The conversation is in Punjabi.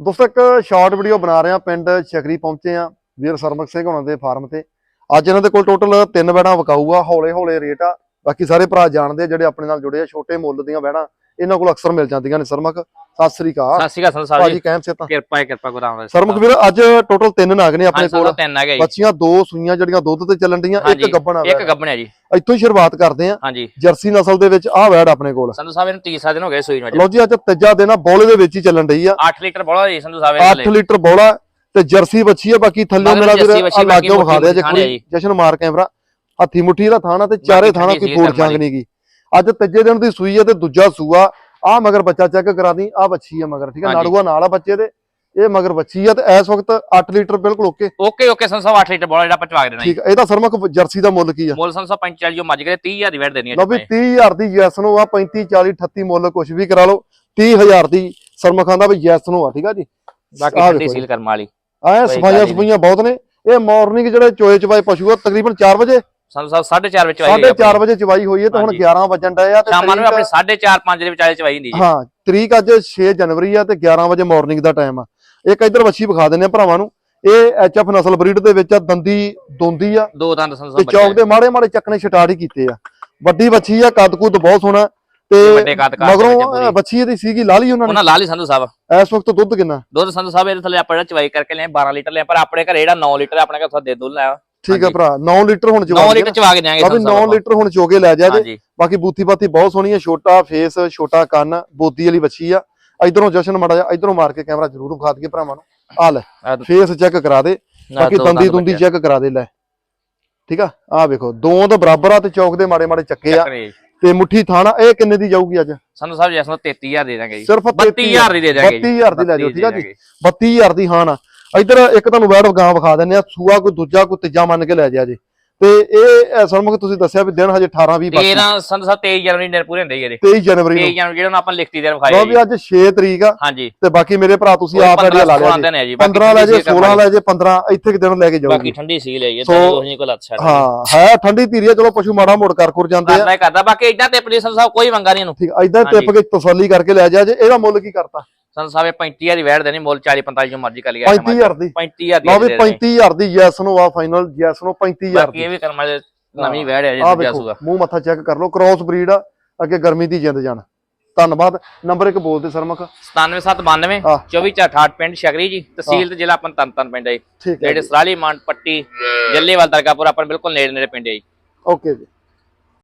ਦੋਸਤੋ, ਇੱਕ ਸ਼ਾਰਟ ਵੀਡੀਓ ਬਣਾ ਰਹੇ ਆ ਪਿੰਡ ਸ਼ਕਰੀ ਪਹੁੰਚੇ ਆ ਵੀਰ ਸਰਮਕ ਸਿੰਘ ਹੋਣਾ ਦੇ ਫਾਰਮ ਤੇ। ਅੱਜ ਇਹਨਾਂ ਦੇ ਕੋਲ ਟੋਟਲ ਤਿੰਨ ਬੈੜਾਂ ਵਿਕਾਊ ਆ ਹੌਲੇ ਹੌਲੇ ਰੇਟ ਆ। ਬਾਕੀ ਸਾਰੇ ਭਰਾ ਜਾਣਦੇ ਆ ਜਿਹੜੇ ਆਪਣੇ ਨਾਲ ਜੁੜੇ ਆ, ਛੋਟੇ ਮੁੱਲ ਦੀਆਂ ਬੈੜਾਂ, ਇਹਨਾਂ ਕੋਲ ਅਕਸਰ ਮਿਲ ਜਾਂਦੀਆਂ ਨੇ ਸਰਮਕ। ਸਤਿ ਸ੍ਰੀ ਅਕਾਲ। ਸਤਿ ਸ਼੍ਰੀ ਅਕਾਲ ਸੰਤ ਸਾਹਿਬ ਭਾਜੀ ਜੀ। ਕਹਿਮ ਸੇ ਤਾਂ। ਕਿਰਪਾ ਹੈ ਕਿਰਪਾ ਗੁਰੂ ਰਾਮਦਾਸ ਸਰਮਕ ਵੀਰ ਅੱਜ ਟੋਟਲ ਤਿੰਨ ਨਾਗ ਨੇ ਆਪਣੇ ਕੋਲ। ਜੀ। ਬੱਚੀਆਂ ਦੋ ਸੂਈਆਂ ਜਿਹੜੀਆਂ ਦੁੱਧ ਤੇ ਚੱਲਣ ਡੀਆਂ ਇੱਕ ਗੱਬਣ ਆ ਇੱਕ। ਗੱਬਣ ਹੈ ਜੀ। ਇੱਥੋਂ ਹੀ ਸ਼ੁਰੂਆਤ ਕਰਦੇ ਆ ਹਾਂਜੀ। ਜਰਸੀ ਨਸਲ ਦੇ ਵਿੱਚ ਆਹ ਵੈੜ ਆਪਣੇ ਕੋਲ। ਸੰਧੂ ਸਾਹਿਬ ਇਹਨੂੰ 30 ਦਿਨ ਹੋ ਗਏ ਸੂਈ ਨੂੰ ਲਓ ਜੀ ਅੱਜ ਤੀਜਾ ਦਿਨ ਆ ਬੋਲੇ ਦੇ ਵਿੱਚ ਹੀ ਚੱਲਣ ਡਈ ਆ। 8 ਲੀਟਰ ਬੋਲਾ ਜੀ ਸੰਧੂ ਸਾਹਿਬ 8 ਲੀਟਰ ਬੋਲਾ ਤੇ ਜਰਸੀ ਬੱਚੀ ਆ ਬਾਕੀ ਥੱਲੇ ਮੇਰਾ ਵੀਰ ਆ ਲਾਗਿਓ ਵਿਖਾ ਦੇ ਜੇ ਕੋਈ ਜਸ਼ਨ ਮਾਰ ਕੈਮਰਾ। ਹੱਥੀ ਮੁੱਠੀ ਦਾ ਥਾਣਾ ਤੇ ਚਾਰੇ ਥਾਣਾ ਕੋਈ ਕਰਮ ਜੰਗ ਨਹੀਂ ਗਈ ਅੱਜ ਤੀਜੇ ਦਿਨ ਦੀ ਸੂਈ ਆ ਤੇ ਦੂਜਾ ਸੂਆ ਆ ਮਗਰ ਬੱਚਾ ਚੈੱਕ ਕਰਾ ਦੀ ਆ ਬੱਚੀ ਆ ਮਗਰ ਠੀਕ ਹਾਂਜੀ। ਨਾੜੂਆ ਨਾਲ ਆ ਬੱਚੇ ਦੇ। ਇਹ ਮਗਰ ਬੱਚੀ ਆ ਤੇ ਇਸ ਵਕਤ 8 ਲੀਟਰ ਬਿਲਕੁਲ ਓਕੇ ਓਕੇ ਓਕੇ ਸਾਹਿਬ 8 ਲੀਟਰ ਬੋਲਾ ਜਿਹੜਾ ਆਪਾਂ ਚਵਾ ਕੇ ਦੇਣਾ ਜੀ ਠੀਕ ਇਹਦਾ ਸਰਮਕ ਜਰਸੀ ਦਾ ਮੁੱਲ ਕੀ ਆ? ਮੁੱਲ ਸਾਹਿਬ 45 ਜੋ ਮੱਝ ਗਏ 30000 ਦੀ ਵੈਟ ਦੇਣੀ ਹੈ ਲਓ ਵੀ 30000 ਦੀ ਯੈਸ ਨੂੰ ਆ 35 40 38 ਮੁੱਲ ਕੁਝ ਵੀ ਕਰਾ ਲਓ। 30000 ਦੀ ਸਰਮਖਾਂ ਦਾ ਵੀ ਯੈਸ ਨੂੰ ਆ ਠੀਕ ਆ ਜੀ? ਬਾਕੀ ਆਹ ਠੰਡੀ ਵੇਖੋ ਸੀਲ ਕਰਮ ਵਾਲੀ। ਐ ਕੋਈ ਸਫਾਈਆਂ ਹੀ ਸਫਾਈਆਂ ਬਹੁਤ ਨੇ। ਇਹ ਮਾਰਨਿੰਗ ਜਿਹੜੇ ਚੋਏ ਚਵਾਏ ਪਸ਼ੂ ਆ ਤਕਰੀਬਨ 4 ਵਜੇ। ਸਾਹਿਬ 4:30 ਵਿੱਚ ਚਵਾਈ ਸਾਢੇ 4 ਵਜੇ ਚਵਾਈ ਹੋਈ ਹੈ ਤੇ ਹੁਣ ਹਾਂਜੀ। 11 ਵਜਣ ਡਏ ਆ ਤੇ ਸ਼ਾਮਾਂ ਨੂੰ ਆਪਣੇ 4:30 5 ਦੇ ਵਿਚਾਲੇ ਚਵਾਈ ਹੁੰਦੀ ਜੀ। ਹਾਂ ਤਰੀਕ ਅੱਜ 6 ਜਨਵਰੀ ਆ ਤੇ 11 ਵਜੇ ਮਾਰਨਿੰਗ ਦਾ ਟਾਈਮ ਆ। ਇੱਕ ਇੱਧਰ ਵੱਛੀ ਵਿਖਾ ਦਿੰਦੇ ਆ ਭਰਾਵਾਂ ਨੂੰ। ਇਹ ਐਚਐਫ ਨਸਲ ਬਰੀਡ ਦੇ ਵਿੱਚ ਆ ਦੰਦੀ ਦੋਂਦੀ ਆ। ਦੋ ਦੰਦ ਸੰਧੂ ਤੇ ਚੌਕ ਦੇ ਮਾੜੇ ਮਾੜੇ ਚੱਕਣੇ ਛਟਾੜ ਹੀ ਕੀਤੇ ਆ। ਵੱਡੀ ਵੱਛੀ ਆ ਕੱਦ ਕੁੱਦ ਬਹੁਤ ਸੋਹਣਾ। ਤੇ ਦੇ ਮਗਰੋਂ ਵੱਛੀ ਇਹਦੀ ਸੀਗੀ ਲਾਲੀ ਉਹਨਾਂ ਨੇ। ਉਹਨਾਂ ਲਾਲ ਸੰਧੂ ਸਾਹਿਬ। ਇਸ ਵਕਤ ਦੁੱਧ ਕਿੰਨਾ? ਦੁੱਧ ਸੰਧੂ ਸਾਹਿਬ ਇਹਦੇ ਥੱਲੇ ਆਪਾਂ ਜਿਹੜਾ ਚਵਾਈ ਕਰਕੇ ਲਿਆ 12 ਲੀਟਰ ਲਿਆ ਪਰ ਆਪਣੇ ਘਰੇ ਜਿਹੜਾ 9 ਲੀਟਰ ਆਪਣੇ ਘਰ ਦੇ ਦੁੱਧ ਲਾਇਆ ਠੀਕ ਹਾਂਜੀ। ਭਰਾ 9 ਲੀਟਰ ਹੁਣ 9 ਜਵਾਬ ਲੀਟਰ ਚਵਾ ਕੇ ਦਿਆਂਗੇ ਵੀ 9 ਲੀਟਰ ਹੁਣ ਚੋਗੇ ਲੈ ਜਾ ਜੇ। ਹਾਂਜੀ। ਬਾਕੀ ਬੂਥੀ ਬਾਤੀ ਬਹੁਤ ਸੋਹਣੀ ਹੈ ਛੋਟਾ ਫੇਸ ਛੋਟਾ ਕੰਨ ਬੋਦੀ ਵਾਲੀ ਬੱਚੀ ਆ। ਇਧਰੋਂ ਜਸ਼ਨ ਮੜਾ ਜਾ ਇਧਰੋਂ ਮਾਰ ਕੇ ਕੈਮਰਾ ਜ਼ਰੂਰ ਵਿਖਾ ਦਈਏ ਭਰਾਵਾਂ ਨੂੰ। ਆ ਲੈ ਫੇਸ ਚੈੱਕ ਕਰਾ ਦੇ। ਬਾਕੀ ਦੋ ਦੰਦੀ ਦੰਦ। ਚੈੱਕ ਕਰਾ ਦੇ ਲੈ। ਠੀਕ ਆ? ਆ ਵੇਖੋ ਦੋ ਦੇ ਬਰਾਬਰ ਆ ਤੇ ਚੌਕ ਦੇ ਮਾੜੇ ਮਾੜੇ ਚੱਕੇ ਆ। ਤੇ ਮੁੱਠੀ ਥਾਣਾ ਇਹ ਕਿੰਨੇ ਦੀ ਜਾਊਗੀ ਅੱਜ? ਸੰਧੂ ਸਾਹਿਬ ਜੈਸਨ 33000 ਦੇ ਦਾਂਗੇ ਜੀ। ਸਿਰਫ 32000 ਦੀ ਦੇ ਦਾਂਗੇ ਜੀ। 32000 ਦੀ ਲੈ ਜਾਓ ਠੀਕ ਆ ਜੀ? 32000 ਦੀ ਹਾਂ ਨਾ ਇਧਰ ਇੱਕ ਤੁਹਾਨੂੰ ਵੈੜ ਗਾਂ ਵਿਖਾ ਦਿੰਨੇ ਆ ਸੂਆ ਕੋਈ ਦੂਜਾ ਕੋਈ ਤੀਜਾ ਮੰਨ ਕੇ ਲੈ ਜਾ ਜੇ। ਤੇ ਇਹ ਸਰਮਕ ਤੁਸੀਂ ਦੱਸਿਆ ਵੀ ਦਿਨ ਹਜੇ 18 20 ਬਾਕੀ। 13 ਸੰਧੂ ਸਾਹਿਬ 23 ਜਨਵਰੀ ਨੂੰ ਪੂਰੇ ਹੁੰਦੇ ਹੀ ਇਹਦੇ। 23 ਜਨਵਰੀ 23 ਨੂੰ ਜਨਵਰੀ ਜਿਹੜਾ ਆਪਾਂ ਲਿਖਤੀ ਦਿਨ ਵਿਖਾਇਆ ਵੀ ਅੱਜ 6 ਤਰੀਕ ਆ। ਹਾਂਜੀ। ਤੇ ਬਾਕੀ ਮੇਰੇ ਭਰਾ ਤੁਸੀਂ ਆਪ ਆਈਡੀਆ ਲਾ ਲਿਆ ਜੀ। ਨੇ ਜੀ 15 ਲੈ ਜੇ 16 ਲੈ ਜੇ 15 ਇੱਥੇ ਕਿ ਦਿਨ ਲੈ ਕੇ ਬਾਕੀ ਜਾਊਗੀ ਠੰਡੀ ਸੀ ਇਹ ਸੋ, ਤਾਂ ਉਹੀ ਕੋਲ ਅੱਛਾ ਹਾਂ ਹੈ ਠੰਡੀ ਧੀਰੀ ਆ ਚਲੋ ਪਸ਼ੂ ਮਾੜਾ ਮੋੜ ਕਰ ਕੁਰ ਜਾਂਦੇ ਆ। ਕਰਦਾ ਹੀ ਕਰਦਾ ਬਾਕੀ ਇਦਾਂ ਤੇ ਆਪਣੀ ਸੰਧੂ ਸਾਹਿਬ ਕੋਈ ਮੰਗਾ ਨਹੀਂ ਇਹਨੂੰ। ਠੀਕ ਐਦਾਂ ਟਿਪ ਕੇ ਤਸੱਲੀ ਕਰਕੇ ਲੈ ਜਾ ਜੇ ਇਹਦਾ ਮੁੱਲ ਕੀ ਕਰਤਾ? ਸੰਧੂ ਸਾਹਿਬ ਇਹ 35000 ਦੀ ਵੈਟ ਦੇਣੀ ਮੁੱਲ 40 45 ਜੋ ਮਰਜ਼ੀ ਕਰ ਲਿਆ 35000 ਦੀ। 35000 ਲਓ ਦੀ ਵੀ ਦੇ ਦੇਣੀ। 35000 ਦੀ ਯੈਸ ਨੂੰ ਆ ਫਾਈਨਲ ਯੈਸ ਨੂੰ 35000 ਬਾਕੀ ਦੀ। ਇਹ ਵੀ ਕਰਮਾ ਦੇ ਨਵੀਂ ਵੈਟ ਹੈ ਜੀ ਆ ਦੂਜਾ ਵੇਖੋ ਸੂਗਾ ਮੂੰਹ ਮੱਥਾ ਚੈੱਕ ਕਰ ਲਓ ਕ੍ਰਾਸ ਬਰੀਡ ਆ ਅੱਗੇ ਗਰਮੀ ਦੀ ਜਿੰਦ ਜਾਣ। ਧੰਨਵਾਦ ਨੰਬਰ ਇੱਕ ਬੋਲਦੇ ਸਰਮਕ 97792 ਆਹ। 2468 ਪਿੰਡ ਸ਼ਗਰੀ ਜੀ ਤਹਿਸੀਲ ਤੇ ਜ਼ਿਲ੍ਹਾ ਆਪਨ ਤਨ ਪਿੰਡ ਹੈ ਜੀ। ਠੀਕ ਹੈ ਨੇੜੇ ਸਰਾਲੀ ਮਾਨ ਪੱਟੀ ਜੱਲੇਵਾਲ ਦਰਗਾਹਪੁਰ ਆਪਾਂ ਬਿਲਕੁਲ ਨੇੜੇ ਨੇੜੇ ਪਿੰਡ ਹੈ ਜੀ। ਓਕੇ ਜੀ।